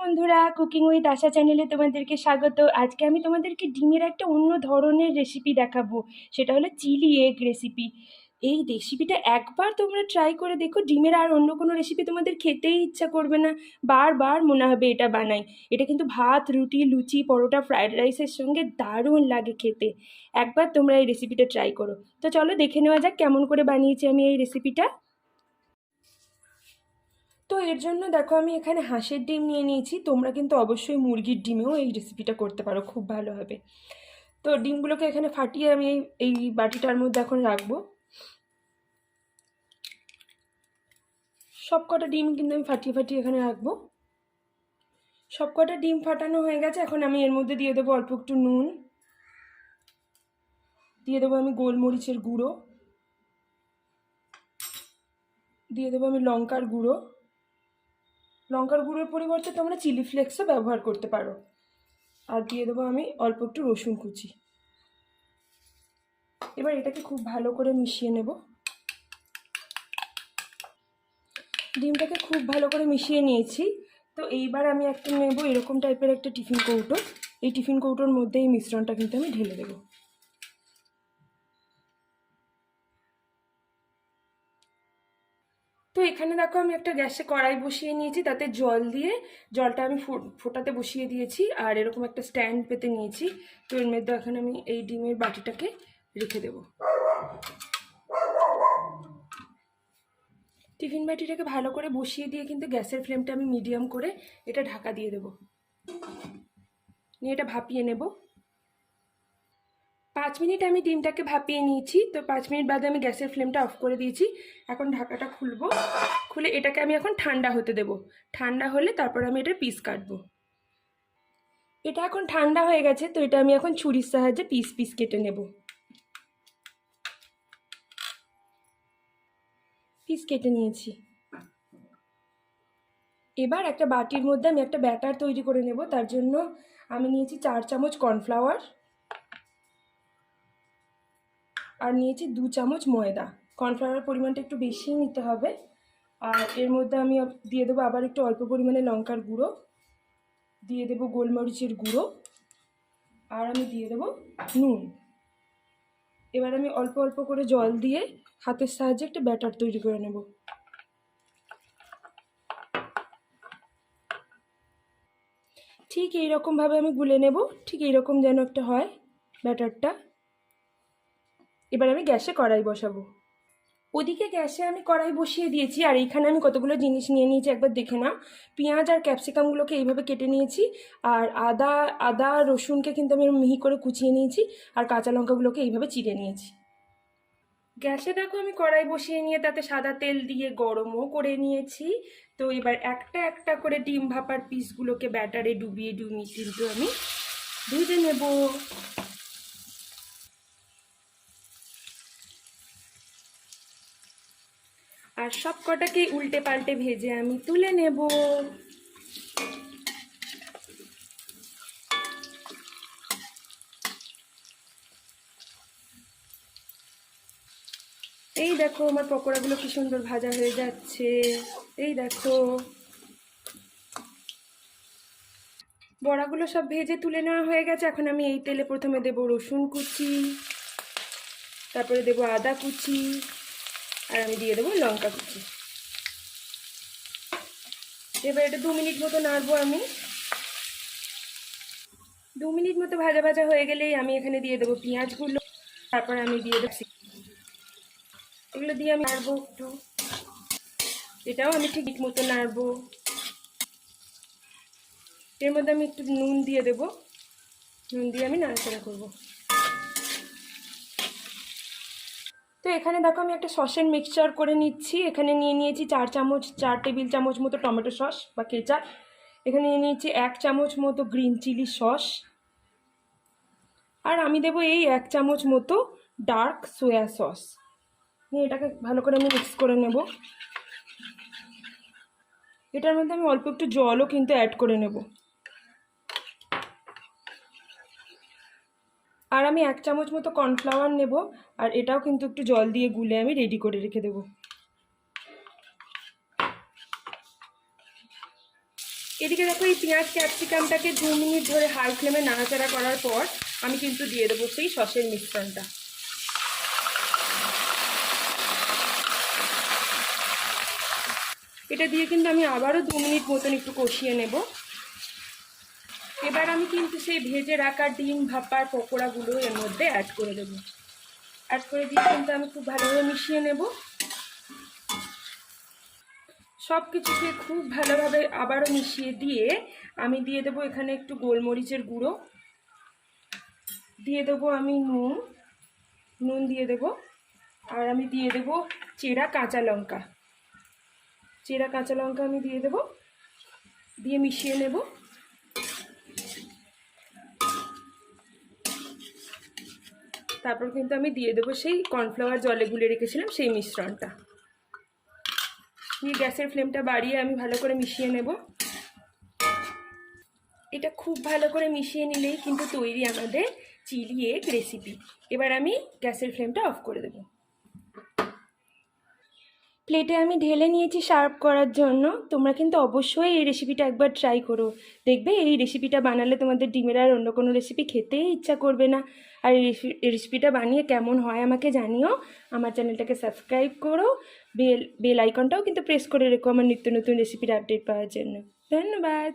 বন্ধুরা cooking with আশা চ্যানেলে তোমাদেরকে স্বাগত। আজকে আমি তোমাদেরকে ডিমের একটা অন্য ধরনের রেসিপি দেখাবো। সেটা হলো চিলি এগ রেসিপি এই রেসিপিটা একবার তোমরা ট্রাই করে দেখো, ডিমের আর অন্য কোনো রেসিপি তোমাদের খেতেই ইচ্ছা করবে না। বারবার মনে হবে এটা বানাই। এটা কিন্তু ভাত, রুটি, লুচি, পরোটা ফ্রায়েড রাইসের সঙ্গে দারুণ লাগে খেতে। একবার তোমরা এই রেসিপিটা ট্রাই করো। তো চলো দেখে নেওয়া যাক কেমন করে বানিয়েছি আমি এই রেসিপিটা তো এর জন্য দেখো আমি এখানে হাঁসের ডিম নিয়ে নিয়েছি। তোমরা কিন্তু অবশ্যই মুরগির ডিমেও এই রেসিপিটা করতে পারো, খুব ভালো হবে। তো ডিমগুলোকে এখানে ফাটিয়ে আমি এই বাটিটার মধ্যে এখন রাখব। সব কটা ডিম কিন্তু আমি ফাটিয়ে ফাটিয়ে এখানে রাখব। সব কটা ডিম ফাটানো হয়ে গেছে, এখন আমি এর মধ্যে দিয়ে দেবো অল্প একটু নুন। দিয়ে দেবো আমি গোলমরিচের গুঁড়ো। দিয়ে দেবো আমি লঙ্কার গুঁড়ো। লঙ্কার গুঁড়োর পরিবর্তে তোমরা চিলি ফ্লেক্সও ব্যবহার করতে পারো। আর দিয়ে দেবো আমি অল্প একটু রসুন কুচি। এবার এটাকে খুব ভালো করে মিশিয়ে নেব। ডিমটাকে খুব ভালো করে মিশিয়ে নিয়েছি। তো এইবার আমি একটা নেব এরকম টাইপের একটা টিফিন কৌটো। এই টিফিন কৌটোর মধ্যে এই মিশ্রণটা কিন্তু আমি ঢেলে দেবো। তো এখানে দেখো আমি একটা গ্যাসে কড়াই বসিয়ে নিয়েছি, তাতে জল দিয়ে জলটা আমি ফোটাতে বসিয়ে দিয়েছি আর এরকম একটা স্ট্যান্ড পেতে নিয়েছি। তো এর মধ্যে এখন আমি এই ডিমের বাটিটাকে রেখে দেব। টিফিন বাটিটাকে ভালো করে বসিয়ে দিয়ে কিন্তু গ্যাসের ফ্লেমটা আমি মিডিয়াম করে এটা ঢাকা দিয়ে দেবো। নিয়ে এটা ভাপিয়ে নেব। পাঁচ মিনিট আমি ডিমটাকে ভাপিয়ে নিয়েছি, তো পাঁচ মিনিট বাদে আমি গ্যাসের ফ্লেমটা অফ করে দিয়েছি। এখন ঢাকাটা খুলবো। খুলে এটাকে আমি এখন ঠান্ডা হতে দেব। ঠান্ডা হলে তারপর আমি এটা পিস কাটবো। এটা এখন ঠান্ডা হয়ে গেছে, তো এটা আমি এখন ছুরির সাহায্যে পিস পিস কেটে নেব। পিস কেটে নিয়েছি। এবার একটা বাটির মধ্যে আমি একটা ব্যাটার তৈরি করে নেব। তার জন্য আমি নিয়েছি চার চামচ কর্নফ্লাওয়ার। আর নিয়েছি দু চামচ ময়দা। কর্নফ্লাওয়ারের পরিমাণটা একটু বেশিই নিতে হবে। আর এর মধ্যে আমি দিয়ে দেবো আবার একটু অল্প পরিমাণে লঙ্কার গুঁড়ো। দিয়ে দেবো গোলমরিচের গুঁড়ো। আর আমি দিয়ে দেবো নুন। এবার আমি অল্প অল্প করে জল দিয়ে হাতের সাহায্যে একটা ব্যাটার তৈরি করে নেব। ঠিক এইরকমভাবে আমি গুলে নেব। ঠিক এইরকম যেন একটা হয় ব্যাটারটা। এবার আমি গ্যাসে কড়াই বসাবো। ওদিকে গ্যাসে আমি কড়াই বসিয়ে দিয়েছি, আর এইখানে আমি কতগুলো জিনিস নিয়ে নিয়েছি একবার দেখে না পেঁয়াজ আর ক্যাপসিকামগুলোকে এইভাবে কেটে নিয়েছি, আর আদা আদা, রসুনকে কিন্তু আমি মিহি করে কুচিয়ে নিয়েছি, আর কাঁচা লঙ্কাগুলোকে এইভাবে চিড়ে নিয়েছি। গ্যাসে দেখো আমি কড়াই বসিয়ে নিয়ে তাতে সাদা তেল দিয়ে গরমও করে নিয়েছি। তো এবার একটা একটা করে ডিম ভাপার পিসগুলোকে ব্যাটারে ডুবিয়ে ডুবিয়ে কিন্তু আমি ভেজে নেব। আর সব কটাকে উল্টে পাল্টে ভেজে আমি তুলে নেব। এই দেখো আমার পকোড়াগুলো কি সুন্দর ভাজা হয়ে যাচ্ছে। এই দেখো। বড়াগুলো সব ভেজে তুলে নেওয়া হয়ে গেছে। এখন আমি এই তেলে প্রথমে দেব রসুন কুচি, তারপরে দেব আদা কুচি। আর আমি দিয়ে দেবো লঙ্কা কুচি। এবার এটা দু মিনিট মতো নাড়বো আমি। দু মিনিট মতো ভাজা ভাজা হয়ে গেলেই আমি এখানে দিয়ে দেবো পেঁয়াজগুলো। তারপর আমি দিয়ে দেবো এগুলো দিয়ে আমি নাড়বো একটু। এটাও আমি ঠিক মতো নাড়বো। এর মধ্যে আমি একটু নুন দিয়ে দেবো। নুন দিয়ে আমি নাড়াচাড়া করব। তো এখানে দেখো আমি একটা সসের মিক্সচার করে নিচ্ছি। এখানে নিয়ে নিয়েছি চার চামচ, চার টেবিল চামচ মতো টমেটো সস বা কেচাপ। এখানে নিয়ে নিয়েছি এক চামচ মতো গ্রিন চিলি সস। আর আমি দেবো এই এক চামচ মতো ডার্ক সোয়া সস। নিয়ে এটাকে ভালো করে আমি মিক্স করে নেব। এটার মধ্যে আমি অল্প একটু জলও কিন্তু অ্যাড করে নেব। আর আমি এক চামচ মতো কর্নফ্লাওয়ার নেব, আর এটাও কিন্তু একটু জল দিয়ে গুলে আমি রেডি করে রেখে দেবো। এদিকে দেখো এই পেঁয়াজ ক্যাপসিকামটাকে দু মিনিট ধরে হাই ফ্লেমে নাড়াচাড়া করার পর আমি কিন্তু দিয়ে দেবো সেই সসের মিশ্রণটা। এটা দিয়ে কিন্তু আমি আবারও দু মিনিট মতন একটু কষিয়ে নেব। এবার আমি কিন্তু সেই ভেজে রাখা ডিম ভাপার পকোড়াগুলো এর মধ্যে অ্যাড করে দেবো। অ্যাড করে দিয়ে কিন্তু আমি খুব ভালোভাবে মিশিয়ে নেব। সব কিছুকে খুব ভালোভাবে আবারও মিশিয়ে দিয়ে আমি দিয়ে দেবো এখানে একটু গোলমরিচের গুঁড়ো। দিয়ে দেবো আমি নুন। নুন দিয়ে দেবো। আর আমি দিয়ে দেবো চেরা কাঁচা লঙ্কা। চেরা কাঁচা লঙ্কা আমি দিয়ে দেবো। দিয়ে মিশিয়ে নেব। তারপর কিন্তু আমি দিয়ে দেবো সেই কর্নফ্লাওয়ার জলে গুলে রেখেছিলাম সেই মিশ্রণটা। দিয়ে গ্যাসের ফ্লেমটা বাড়িয়ে আমি ভালো করে মিশিয়ে নেব। এটা খুব ভালো করে মিশিয়ে নিলেই কিন্তু তৈরি আমাদের চিলি এগ রেসিপি এবার আমি গ্যাসের ফ্লেমটা অফ করে দেবো। প্লেটে আমি ঢেলে নিয়েছি সার্ভ করার জন্য। তোমরা কিন্তু অবশ্যই এই রেসিপিটা একবার ট্রাই করো। দেখবে এই রেসিপিটা বানালে তোমাদের ডিমের আর অন্য কোনো রেসিপি খেতেই ইচ্ছা করবে না। আর এই রেসিপিটা বানিয়ে কেমন হয় আমাকে জানিও। আমার চ্যানেলটাকে সাবস্ক্রাইব করো। বেল বেল আইকনটাও কিন্তু প্রেস করে রেখো আমার নিত্য নতুন রেসিপির আপডেট পাওয়ার জন্য। ধন্যবাদ।